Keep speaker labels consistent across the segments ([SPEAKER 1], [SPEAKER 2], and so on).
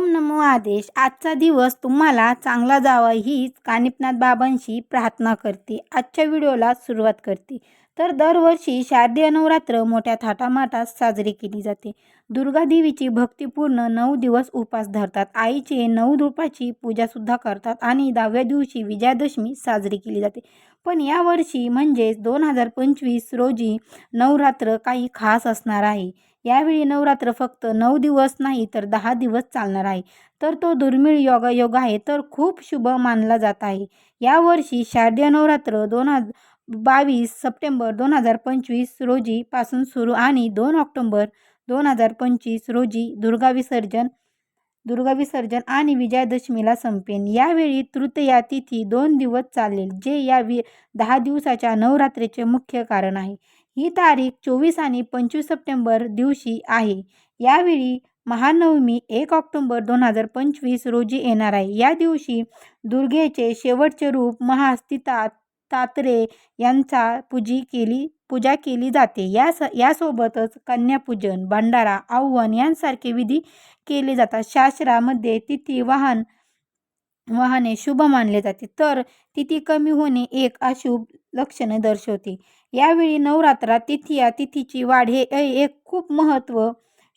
[SPEAKER 1] ओम नमो आदेश. आजचा दिवस तुम्हाला चांगला जावा हीच कानिपनाथ बाबांशी प्रार्थना करते. आजच्या व्हिडिओला सुरुवात करते. तर दरवर्षी शारदीय नवरात्र मोठ्या थाटामाटात साजरी केली जाते. दुर्गा देवीची भक्तिपूर्ण नऊ दिवस उपास धरतात. आईचे नऊ रूपाची पूजासुद्धा करतात आणि दहाव्या दिवशी विजयादशमी साजरी केली जाते. पण यावर्षी म्हणजेच दोन हजार पंचवीस रोजी नवरात्र काही खास असणार आहे. यावेळी नवरात्र फक्त नऊ दिवस नाही तर दहा दिवस चालणार आहे. तर तो दुर्मिळ योग योग आहे तर खूप शुभ मानला जात आहे. यावर्षी शारदीय नवरात्र दोन हजार बावीस सप्टेंबर दोन हजार पंचवीस रोजीपासून सुरू आणि दोन ऑक्टोंबर दोन हजार पंचवीस रोजी दुर्गा विसर्जन दुर्गा विसर्जन आणि विजयादशमीला संपेन. यावेळी तृतीया तिथी दोन दिवस चालेल जे या वि दहा दिवसाच्या नवरात्रीचे मुख्य कारण आहे. ही तारीख चोवीस आणि पंचवीस सप्टेंबर दिवशी आहे. यावेळी महानवमी एक ऑक्टोंबर दोन हजार पंचवीस रोजी येणार आहे. या दिवशी दुर्गेचे शेवटचे रूप महास्थिता तात्रे यांचा पूजी केली पूजा केली जाते. या स यासोबतच कन्यापूजन भंडारा आव्हान यांसारखे विधी केले जातात. शास्त्रामध्ये तिथी वाहन वाहने शुभ मानले जाते. तर तिथी कमी होणे एक अशुभ लक्षणे दर्शवते. यावेळी नवरात्रात तिथी या तिथीची वाढ हे एक खूप महत्त्व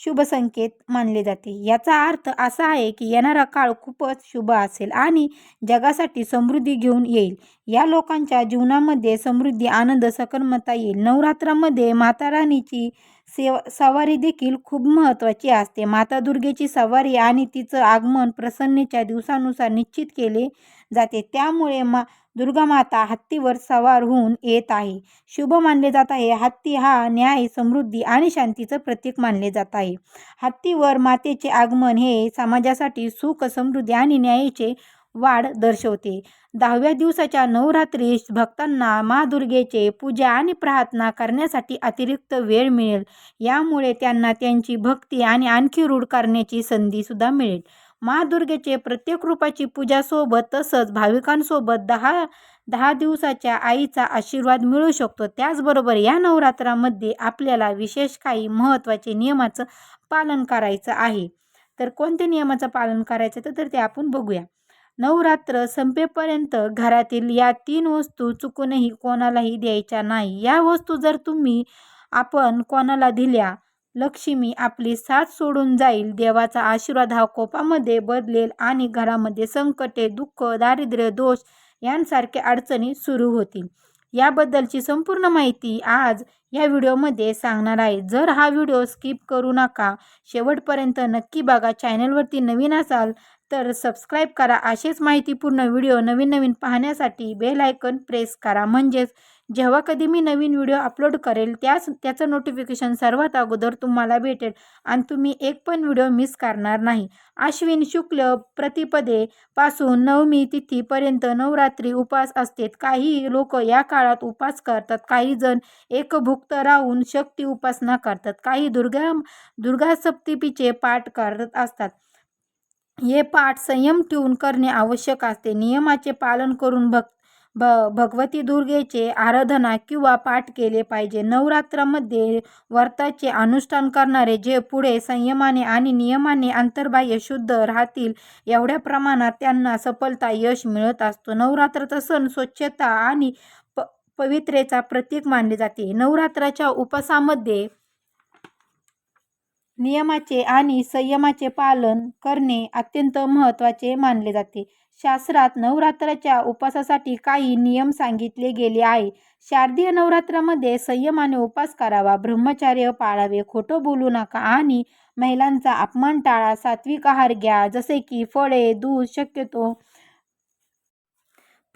[SPEAKER 1] शुभ संकेत मानले जाते. याचा अर्थ असा आहे की येणारा काळ खूपच शुभ असेल आणि जगासाठी समृद्धी घेऊन येईल. या लोकांच्या जीवनामध्ये समृद्धी आनंद सकर्मता येईल. नवरात्रामध्ये माता राणीची सेव सवारी देखील खूप महत्त्वाची असते. माता दुर्गेची सवारी आणि तिचं आगमन प्रसन्नेच्या दिवसानुसार निश्चित केले जाते. त्यामुळे मा दुर्गा माता हत्तीवर सवार होऊन येत आहे. शुभ मानले जात आहे. हत्ती हा न्याय समृद्धी आणि शांतीचं प्रतीक मानले जात आहे. हत्तीवर मातेचे आगमन हे समाजासाठी सुख समृद्धी आणि न्यायाचे वाढ दर्शवते. दहाव्या दिवसाच्या नवरात्रीस भक्तांना मा दुर्गेचे पूजा आणि प्रार्थना करण्यासाठी अतिरिक्त वेळ मिळेल. यामुळे त्यांना त्यांची भक्ती आणि आणखी रूढ करण्याची संधीसुद्धा मिळेल. मा दुर्गेचे प्रत्येक रूपाची पूजासोबत तसंच भाविकांसोबत दहा दहा दिवसाच्या आईचा आशीर्वाद मिळू शकतो. त्याचबरोबर या नवरात्रामध्ये आपल्याला विशेष काही महत्त्वाचे नियमाचं पालन करायचं आहे. तर कोणत्या नियमाचं पालन करायचं तर ते आपण बघूया. नवरात्र संपेपर्यंत घरातील या तीन वस्तू चुकूनही कोणालाही द्यायच्या नाही. या वस्तू जर तुम्ही आपण कोणाला दिल्या लक्ष्मी आपली साथ सोडून जाईल. देवाचा आशीर्वाद हा कोपामध्ये बदलेल आणि घरामध्ये संकटे दुःख दारिद्र्य दोष यांसारख्या अडचणी सुरू होतील. याबद्दलची संपूर्ण माहिती आज या व्हिडिओमध्ये सांगणार आहे. जर हा व्हिडिओ स्किप करू नका शेवटपर्यंत नक्की बघा. चॅनलवरती नवीन असाल तर सबस्क्राईब करा. असेच माहितीपूर्ण व्हिडिओ नवीन नवीन पाहण्यासाठी बेल आयकन प्रेस करा. म्हणजेच जेव्हा कधी मी नवीन व्हिडिओ अपलोड करेल त्याच त्याचं नोटिफिकेशन सर्वात अगोदर तुम्हाला भेटेल आणि तुम्ही एक पण व्हिडिओ मिस करणार नाही. आश्विन शुक्ल प्रतिपदेपासून नवमी तिथीपर्यंत नवरात्री उपास असते काही लोक या काळात उपास करतात. काही जण एकभुक्त राहून शक्ती उपासना करतात. काही दुर्गा दुर्गा सप्तपीचे पाठ करत असतात. हे पाठ संयम ठेवून करणे आवश्यक असते. नियमाचे पालन करून भक्त भ भगवती दुर्गेचे आराधना किंवा पाठ केले पाहिजे. नवरात्रामध्ये व्रताचे अनुष्ठान करणारे जे पुढे संयमाने आणि नियमाने अंतर्बाह्य शुद्ध राहतील एवढ्या प्रमाणात त्यांना सफलता यश मिळत असतो. नवरात्राचा सण स्वच्छता आणि प पवित्रेचा प्रतीक मानले जाते. नवरात्राच्या उपासामध्ये नियमाचे आणि संयमाचे पालन करणे अत्यंत महत्त्वाचे मानले जाते. शास्त्रात नवरात्राच्या उपासासाठी काही नियम सांगितले गेले आहे. शारदीय नवरात्रामध्ये संयमाने उपास करावा ब्रह्मचार्य पाळावे खोटं बोलू नका आणि महिलांचा अपमान टाळा सात्विक आहार घ्या जसे की फळे दूध शक्यतो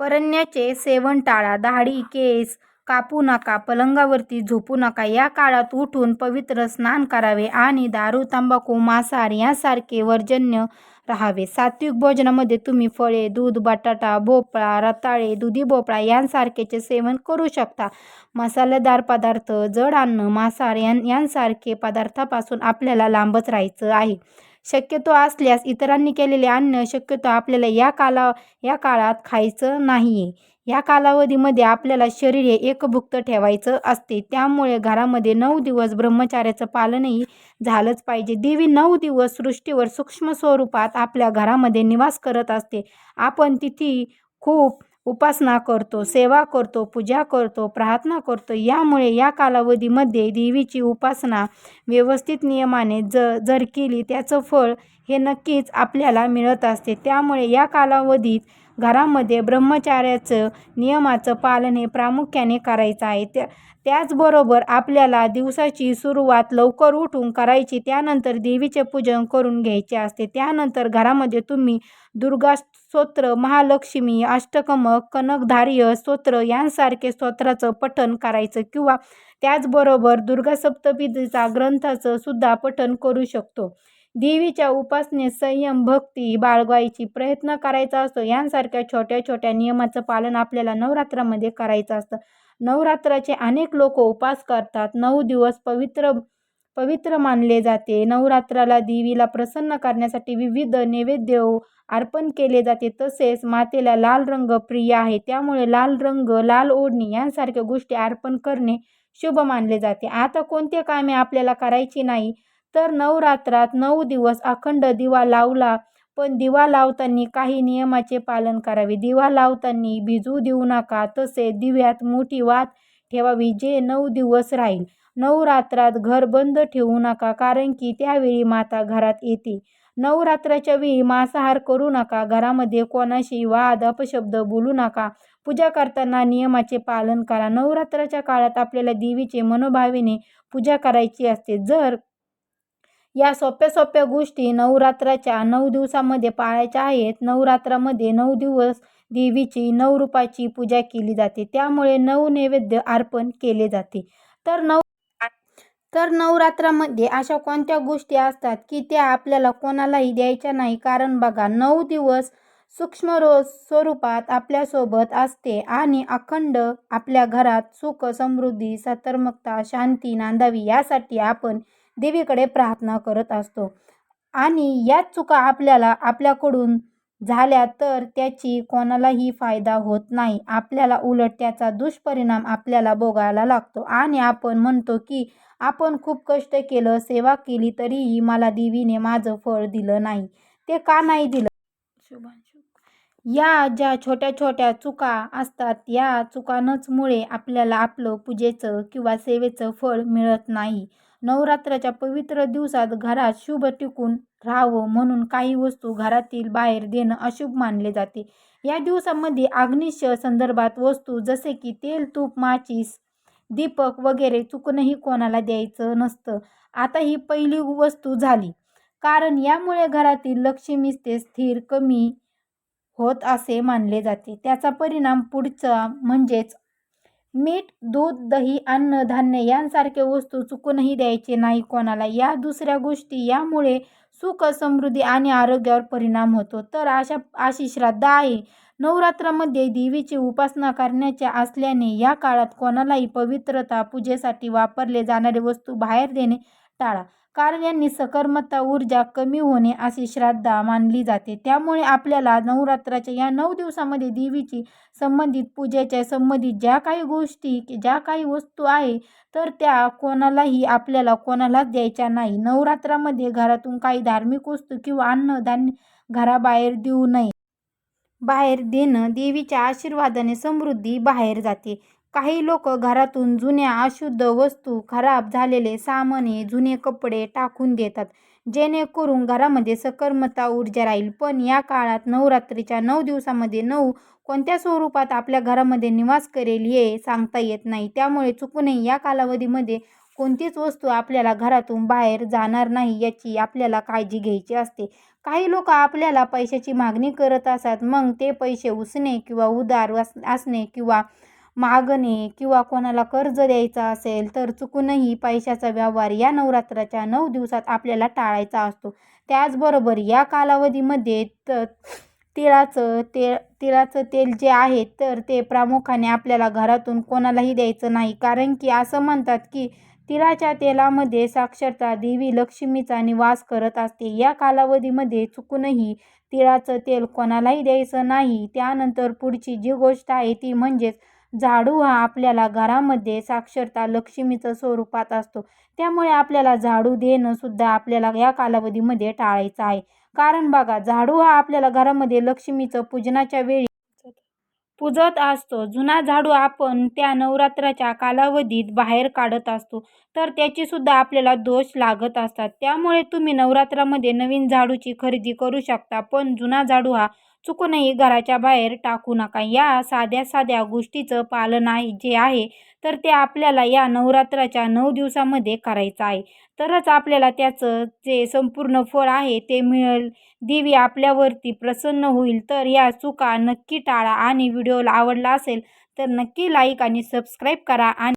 [SPEAKER 1] परण्याचे सेवन टाळा दाढी केस कापू नका पलंगावरती झोपू नका. या काळात उठून पवित्र स्नान करावे आणि दारू तंबाखू मांसाहार यासारखे वर्जन्य राहावे. सात्विक भोजनामध्ये तुम्ही फळे दूध बटाटा भोपळा रताळे दुधी भोपळा यांसारखेचे सेवन करू शकता. मसालेदार पदार्थ जड अन्न मांसाहार यां यांसारखे पदार्थापासून आपल्याला लांबच राहायचं आहे. शक्यतो असल्यास इतरांनी केलेले अन्न शक्यतो आपल्याला या काला या काळात खायचं नाही आहे या कालावधीमध्ये आपल्याला शरीर हे एकभुक्त ठेवायचं असते. त्यामुळे घरामध्ये नऊ दिवस ब्रह्मचार्याचं पालनही झालंच पाहिजे. देवी नऊ दिवस सृष्टीवर सूक्ष्म स्वरूपात आपल्या घरामध्ये निवास करत असते. आपण तिथी खूप उपासना करतो सेवा करतो पूजा करतो प्रार्थना करतो. यामुळे या कालावधीमध्ये देवीची उपासना व्यवस्थित नियमाने ज जर केली त्याचं फळ हे नक्कीच आपल्याला मिळत असते. त्यामुळे या कालावधीत घरामध्ये ब्रह्मचार्याचं नियमाचं पालन हे प्रामुख्याने करायचं आहे. त्या त्याचबरोबर आपल्याला दिवसाची सुरुवात लवकर उठून करायची त्यानंतर देवीचे पूजन करून घ्यायचे असते. त्यानंतर घरामध्ये तुम्ही दुर्गा स्तोत्र महालक्ष्मी अष्टकम कनकधार्य स्तोत्र यांसारखे स्तोत्राचं पठण करायचं किंवा त्याचबरोबर दुर्गा सप्तपदीचा ग्रंथाचं सुद्धा पठण करू शकतो. देवीच्या उपासनेत संयम भक्ती बाळगायची प्रयत्न करायचा असतो. यांसारख्या छोट्या छोट्या नियमाचं पालन आपल्याला नवरात्रामध्ये करायचं असतं. नवरात्राचे अनेक लोक उपास करतात. नऊ दिवस पवित्र पवित्र मानले जाते. नवरात्राला देवीला प्रसन्न करण्यासाठी विविध नैवेद्य अर्पण केले जाते. तसेच मातेला लाल रंग प्रिय आहे. त्यामुळे लाल रंग लाल ओढणी यांसारख्या गोष्टी अर्पण करणे शुभ मानले जाते. आता कोणते कामे आपल्याला करायची नाही? तर नवरात्रात नऊ दिवस अखंड दिवा लावला पण दिवा लावताना काही नियमाचे पालन करावे. दिवा लावताना भिजू देऊ नका तसे दिव्यात मोठी वात ठेवावी जे नऊ दिवस राहील. नवरात्रात घर बंद ठेवू नका कारण की त्यावेळी माता घरात येते. नवरात्राच्या वेळी मांसाहार करू नका घरामध्ये कोणाशी वाद अपशब्द बोलू नका. पूजा करताना नियमाचे पालन करा. नवरात्राच्या काळात आपल्याला देवीचे मनोभावीने पूजा करायची असते. जर या सोप्या सोप्या गोष्टी नवरात्राच्या नऊ दिवसामध्ये पाळायच्या आहेत. नवरात्रामध्ये नऊ दिवस देवीची नऊ रूपाची पूजा केली जाते. त्यामुळे नऊ नैवेद्य अर्पण केले जाते. तर नऊ तर नवरात्रामध्ये अशा कोणत्या गोष्टी असतात की त्या आपल्याला कोणालाही द्यायच्या नाही? कारण बघा नऊ दिवस सूक्ष्म रोज स्वरूपात आपल्यासोबत असते आणि अखंड आपल्या घरात सुख समृद्धी सतर्मकता शांती नांदावी यासाठी आपण देवीकडे प्रार्थना करत असतो. आणि याच चुका आपल्याला आपल्याकडून झाल्या तर त्याची कोणालाही फायदा होत नाही. आपल्याला उलट त्याचा दुष्परिणाम आपल्याला भोगायला लागतो. आणि आपण म्हणतो की आपण खूप कष्ट केलं सेवा केली तरीही मला देवीने माझं फळ दिलं नाही. ते का नाही दिलं? या ज्या छोट्या छोट्या चुका असतात या चुकांचमुळे आपल्याला आपलं पूजेचं किंवा सेवेचं फळ मिळत नाही. नवरात्राच्या पवित्र दिवसात घरात शुभ टिकून राहावं म्हणून काही वस्तू घरातील बाहेर देणं अशुभ मानले जाते. या दिवसामध्ये अग्निश संदर्भात वस्तू जसे की तेल तूप माचीस दीपक वगैरे चुकूनही कोणाला द्यायचं नसतं. आता ही पहिली वस्तू झाली. कारण यामुळे घरातील लक्ष्मीचे स्थिर कमी होत असे मानले जाते. त्याचा परिणाम पुढचा म्हणजेच मीठ दूध दही अन्न धान्य यांसारखे वस्तू चुकूनही द्यायचे नाही कोणाला. या दुसऱ्या गोष्टी यामुळे सुख समृद्धी आणि आरोग्यावर परिणाम होतो. तर अशा अशी श्रद्धा आहे. नवरात्रामध्ये देवीची उपासना करण्याच्या असल्याने या काळात कोणालाही पवित्रता पूजेसाठी वापरले जाणारे वस्तू बाहेर देणे टाळा. कारण यांनी सकर्मता ऊर्जा कमी होणे अशी श्रद्धा मानली जाते. त्यामुळे आपल्याला नवरात्राच्या या नऊ दिवसामध्ये देवीची संबंधित पूजेच्या संबंधित ज्या काही गोष्टी ज्या काही वस्तू आहे तर त्या कोणालाही आपल्याला कोणालाच द्यायच्या नाही. नवरात्रामध्ये घरातून काही धार्मिक वस्तू किंवा अन्न धान्य घराबाहेर देऊ नये. बाहेर देणं देवीच्या आशीर्वादाने समृद्धी बाहेर जाते. काही लोक घरातून जुन्या अशुद्ध वस्तू खराब झालेले सामाने जुने कपडे टाकून देतात जेणेकरून घरामध्ये सकर्मता ऊर्जा राहील. पण या काळात नवरात्रीच्या नऊ दिवसामध्ये नऊ कोणत्या स्वरूपात आपल्या घरामध्ये निवास करेल हे सांगता येत नाही. त्यामुळे चुकूनही या कालावधीमध्ये कोणतीच वस्तू आपल्याला घरातून बाहेर जाणार नाही याची आपल्याला काळजी घ्यायची असते. काही लोक आपल्याला पैशाची मागणी करत असतात मग ते पैसे उसणे किंवा उदार असणे किंवा मागणे किंवा कोणाला कर्ज द्यायचं असेल तर चुकूनही पैशाचा व्यवहार या नवरात्राच्या नऊ दिवसात आपल्याला टाळायचा असतो. त्याचबरोबर या कालावधीमध्ये तर तिळाचं ते तिळाचं तेल जे आहे तर ते प्रामुख्याने आपल्याला घरातून कोणालाही द्यायचं नाही. कारण की असं म्हणतात की तिळाच्या तेलामध्ये साक्षरता देवी लक्ष्मीचा निवास करत असते. या कालावधीमध्ये चुकूनही तिळाचं तेल कोणालाही द्यायचं नाही. त्यानंतर पुढची जी गोष्ट आहे ती म्हणजेच झाडू हा आपल्याला घरामध्ये साक्षरता लक्ष्मीचं स्वरूपात असतो. त्यामुळे आपल्याला झाडू देणं सुद्धा आपल्याला या कालावधीमध्ये टाळायचं आहे. कारण बघा झाडू हा आपल्याला घरामध्ये लक्ष्मीचं पूजनाच्या वेळी पूजत असतो. जुना झाडू आपण त्या नवरात्राच्या कालावधीत बाहेर काढत असतो. तर त्याची सुद्धा आपल्याला दोष लागत असतात. त्यामुळे तुम्ही नवरात्रामध्ये नवीन झाडूची खरेदी करू शकता. पण जुना झाडू हा चुकूनही घराच्या बाहेर टाकू नका. या साध्या साध्या गोष्टीचं पालन आहे जे आहे तर ते आपल्याला या नवरात्राच्या नऊ दिवसामध्ये करायचं आहे. तरच आपल्याला त्याचं जे संपूर्ण फळ आहे ते मिळेल. देवी आपल्यावरती प्रसन्न होईल. तर या चुका नक्की टाळा. आणि व्हिडिओला आवडला असेल तर नक्की लाईक आणि सबस्क्राईब करा. आणि